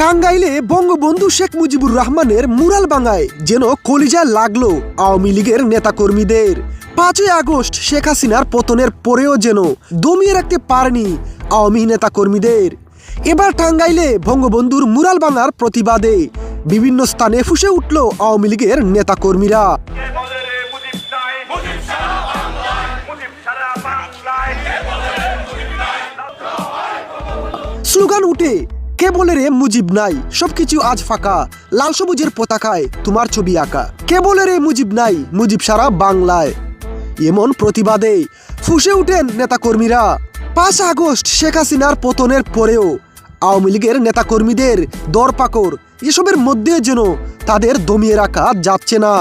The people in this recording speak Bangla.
টাঙ্গাইলে বঙ্গবন্ধু শেখ মুজিবুর রহমানের মুরাল বাঙায় যেন কলিজা লাগল আওয়ামী লীগের নেতাকর্মীদের। পাঁচই আগস্ট শেখ হাসিনার পতনের পরেও যেন দমিয়ে রাখতে পারেনি আওয়ামী নেতাকর্মীদের। এবার টাঙ্গাইলে বঙ্গবন্ধুর মুরাল বাঙার প্রতিবাদে বিভিন্ন স্থানে ফুসে উঠল আওয়ামী লীগের নেতাকর্মীরা। স্লোগান উঠে কে বলে রে মুজিব নাই? সবকিছু আজ ফাঁকা। লাল সবুজের পতাকায় তোমার ছবি আঁকা। কে বলে রে মুজিব নাই? মুজিব সারা বাংলায়। এমন প্রতিবাদে ফুসে উঠেন নেতাকর্মীরা। পাঁচ আগস্ট শেখ হাসিনার পতনের পরেও আওয়ামী লীগের নেতাকর্মীদের দরপাকড়, এসবের মধ্যে যেন তাদের দমিয়ে রাখা যাচ্ছে না।